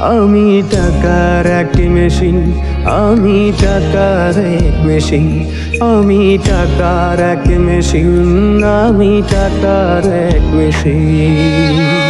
আমি টাকার এক মেশিন, আমি টাকার এক মেশিন, আমি টাকার এক মেশিন, আমি টাকার এক মেশিন।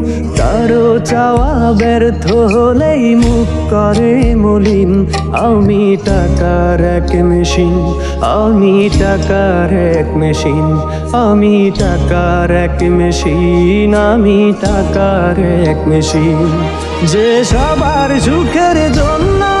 চাওয়া ব্যর্থ হলেই মুখ করে মলিন। আমি টাকার এক মেশিন, আমি টাকার এক মেশিন, আমি টাকার এক মেশিন, আমি টাকার এক মেশিন। যে সবার সুখের জন্য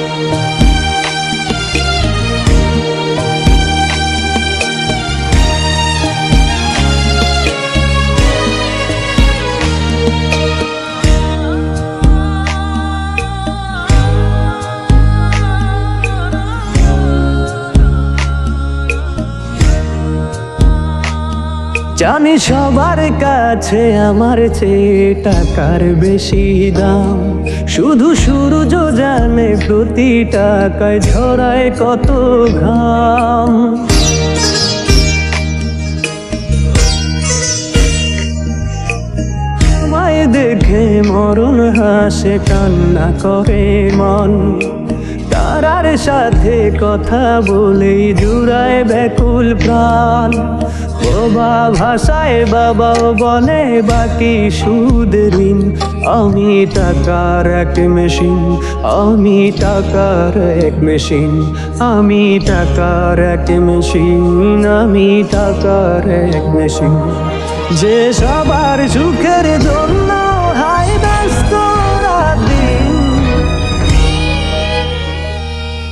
জানি সবার কাছে আমার চেয়ে টাকার বেশি দাম। শুধু সূর্য জানে প্রতি টাকায় ঝরায় কত ঘাম। দেখে মরণ হাসে, কান্না করে মন। তারার সাথে কথা বলেই জুড়ায় ব্যাকুল প্রাণ। বাবা ভাষায় বাবাও বলে বাকি সুদ ঋণ। আমি টাকার এক মেশিন, আমি টাকার এক মেশিন। আমি টাকার এক মেশিন, আমি টাকার এক মেশিন। যে সবার সুখের জন্য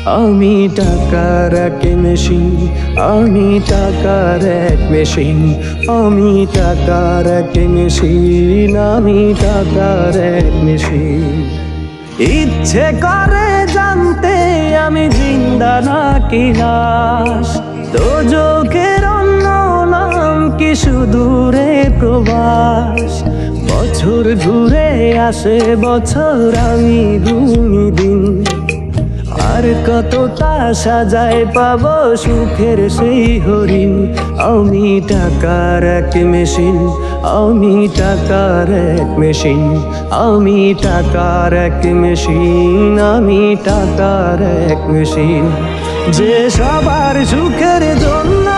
আমি টাকার এক মেশিন, আমি টাকার এক মেশিন, আমি টাকার এক মেশিন, আমি টাকার এক মেশিন। ইচ্ছে করে জানতে আমি জিন্দা নাকি লাশ দোজখের অন্য নাম কি সুদূরে প্রবাস? বছর ঘুরে আসে বছর আমি ঘুমি দিন আর কতটা সাজায় পাব সুখের সেই হরিণ। আমি টাকার এক মেশিন, আমি টাকার এক মেশিন, আমি টাকার এক মেশিন, আমি টাকার এক মেশিন। যে সবার সুখের জন্য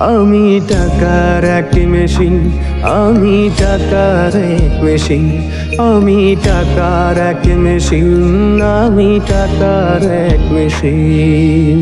আমি টাকার এক মেশিন আমি টাকার এক মেশিন আমি টাকার এক মেশিন আমি টাকার এক মেশিন